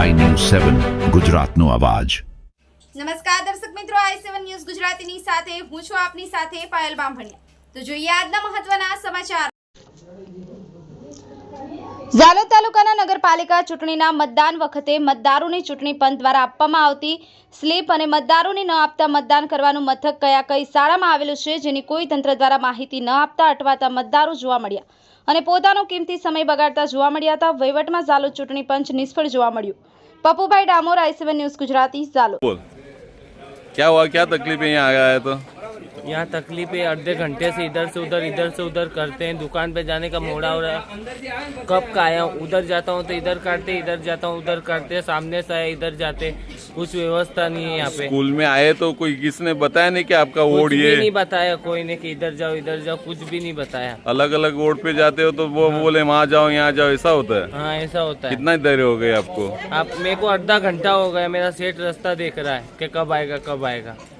આઈ news સેવન ગુજરાતનો અવાજ નમસ્કાર દર્શક મિત્રો આઈ સેવન ન્યૂઝ ગુજરાતીની સાથે હું છું આપની સાથે પાયલ બામભણિયા તો જોઈએ આજના મહત્વના સમાચાર ઝાલોદ તાલુકાના નગરપાલિકા ચૂંટણીના મતદાન વખતે મતદારોની ચૂંટણી પંચ દ્વારા આપવામાં આવતી સ્લીપ અને મતદારોને ન આપતા મતદાન કરવાનું મથક કયા કઈ શાળામાં આવેલું છે જેની કોઈ તંત્ર દ્વારા માહિતી ન આપતા અટવાતા મતદારો જોવા મળ્યા અને પોતાનો કિંમતી સમય બગાડતા જોવા મળ્યા હતા વહીવટમાં ઝાલોદ ચૂંટણી પંચ નિષ્ફળ જોવા મળ્યું પપ્પુભાઈ ડામોર આઈ ન્યૂઝ ગુજરાતી ઝાલોદ ક્યાં હુઆ ક્યાં તકલીફ અહીંયા આયા તો यहाँ तकलीफ है आधे घंटे से इधर से उधर इधर से उधर करते हैं दुकान पे जाने का मोड़ा हो रहा है कब का आया हूँ उधर जाता हूँ तो इधर काटते इधर जाता हूँ उधर काटते सामने से आए इधर जाते कुछ व्यवस्था नहीं है यहाँ पे स्कूल में आए तो कोई किसने बताया नहीं कि आपका वोट ये नहीं बताया कोई ने की इधर जाओ इधर जाओ कुछ भी नहीं बताया अलग अलग वोट पे जाते हो तो वो हाँ। बोले वहाँ जाओ यहाँ जाओ ऐसा होता है हाँ ऐसा होता है कितना देर हो गई आपको आप मेरे को आधा घंटा हो गया मेरा सेठ रास्ता देख रहा है की कब आएगा कब आएगा